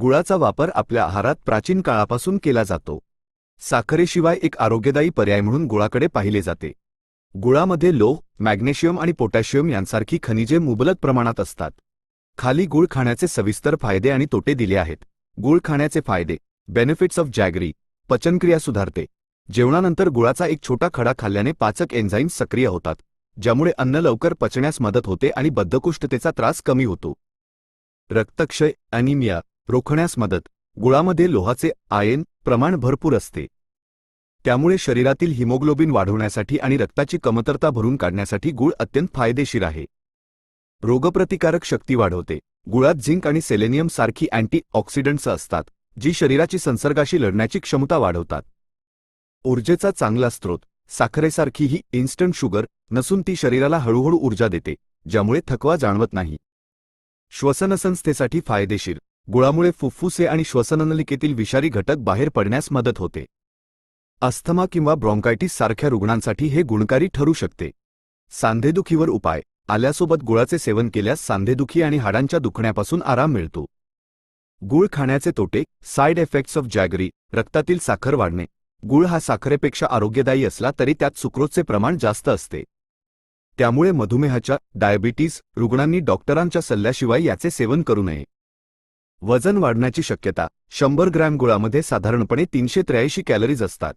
गुळाचा वापर आपल्या आहारात प्राचीन काळापासून केला जातो. साखरेशिवाय एक आरोग्यदायी पर्याय म्हणून गुळाकडे पाहिले जाते. गुळामध्ये लोह मॅग्नेशियम आणि पोटॅशियम यांसारखी खनिजे मुबलक प्रमाणात असतात. खाली गुळ खाण्याचे सविस्तर फायदे आणि तोटे दिले आहेत. गुळ खाण्याचे फायदे बेनिफिट्स ऑफ जॅगरी पचनक्रिया सुधारते. जेवणानंतर गुळाचा एक छोटा खडा खाल्ल्याने पाचक एन्झाईम्स सक्रिय होतात ज्यामुळे अन्न लवकर पचण्यास मदत होते आणि बद्धकोष्ठतेचा त्रास कमी होतो. रक्तक्षय अनिमिया रोखण्यास मदत. गुळामध्ये लोहाचे आयन प्रमाण भरपूर असते. त्यामुळे शरीरातील हिमोग्लोबिन वाढवण्यासाठी आणि रक्ताची कमतरता भरून काढण्यासाठी गुळ अत्यंत फायदेशीर आहे. रोगप्रतिकारक शक्ती वाढवते. गुळात झिंक आणि सेलेनियम सारखी अँटी ऑक्सिडंट्स असतात जी शरीराची संसर्गाशी लढण्याची क्षमता वाढवतात. ऊर्जेचा चांगला स्रोत. साखरेसारखी ही इन्स्टंट शुगर नसून ती शरीराला हळूहळू ऊर्जा देते ज्यामुळे थकवा जाणवत नाही. श्वसनसंस्थेसाठी फायदेशीर. गुळामुळे फुफ्फुसे आणि श्वसननलिकेतील विषारी घटक बाहेर पडण्यास मदत होते. अस्थमा किंवा ब्रॉन्कायटिस सारख्या रुग्णांसाठी हे गुणकारी ठरू शकते. सांधेदुखीवर उपाय. आल्यासोबत गुळाचे सेवन केल्यास सांधेदुखी आणि हाडांच्या दुखण्यापासून आराम मिळतो. गुळ खाण्याचे तोटे. Side effects of jaggery. रक्तातील साखर वाढणे. गुळ हा साखरेपेक्षा आरोग्यदायी असला तरी त्यात सुक्रोजचे प्रमाण जास्त असते. त्यामुळे मधुमेहाच्या डायबिटीज रुग्णांनी डॉक्टरांच्या सल्ल्याशिवाय याचे सेवन करू नये. वजन वाढण्याची शक्यता. शंभर ग्रॅम गुळामध्ये साधारणपणे तीनशे त्र्याऐंशी कॅलरीज असतात.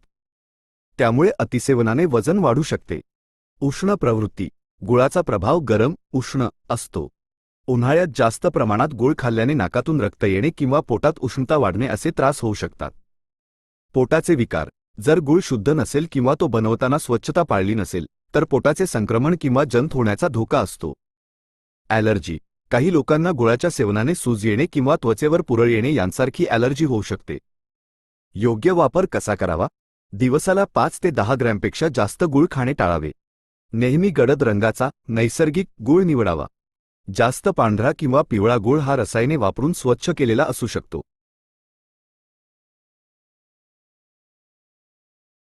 त्यामुळे अतिसेवनाने वजन वाढू शकते. उष्ण प्रवृत्ती. गुळाचा प्रभाव गरम उष्ण असतो. उन्हाळ्यात जास्त प्रमाणात गुळ खाल्ल्याने नाकातून रक्त येणे किंवा पोटात उष्णता वाढणे असे त्रास होऊ शकतात. पोटाचे विकार. जर गुळ शुद्ध नसेल किंवा तो बनवताना स्वच्छता पाळली नसेल तर पोटाचे संक्रमण किंवा जंत होण्याचा धोका असतो. ॲलर्जी. काही लोकांना गुळाच्या सेवनाने सूज येणे किंवा त्वचेवर पुरळ येणे यांसारखी ॲलर्जी होऊ शकते. योग्य वापर कसा करावा? दिवसाला पाच ते दहा ग्रॅमपेक्षा जास्त गुळ खाणे टाळावे. नेहमी गडद रंगाचा नैसर्गिक गुळ निवडावा. जास्त पांढरा किंवा पिवळा गुळ हा रसायने वापरून स्वच्छ केलेला असू शकतो.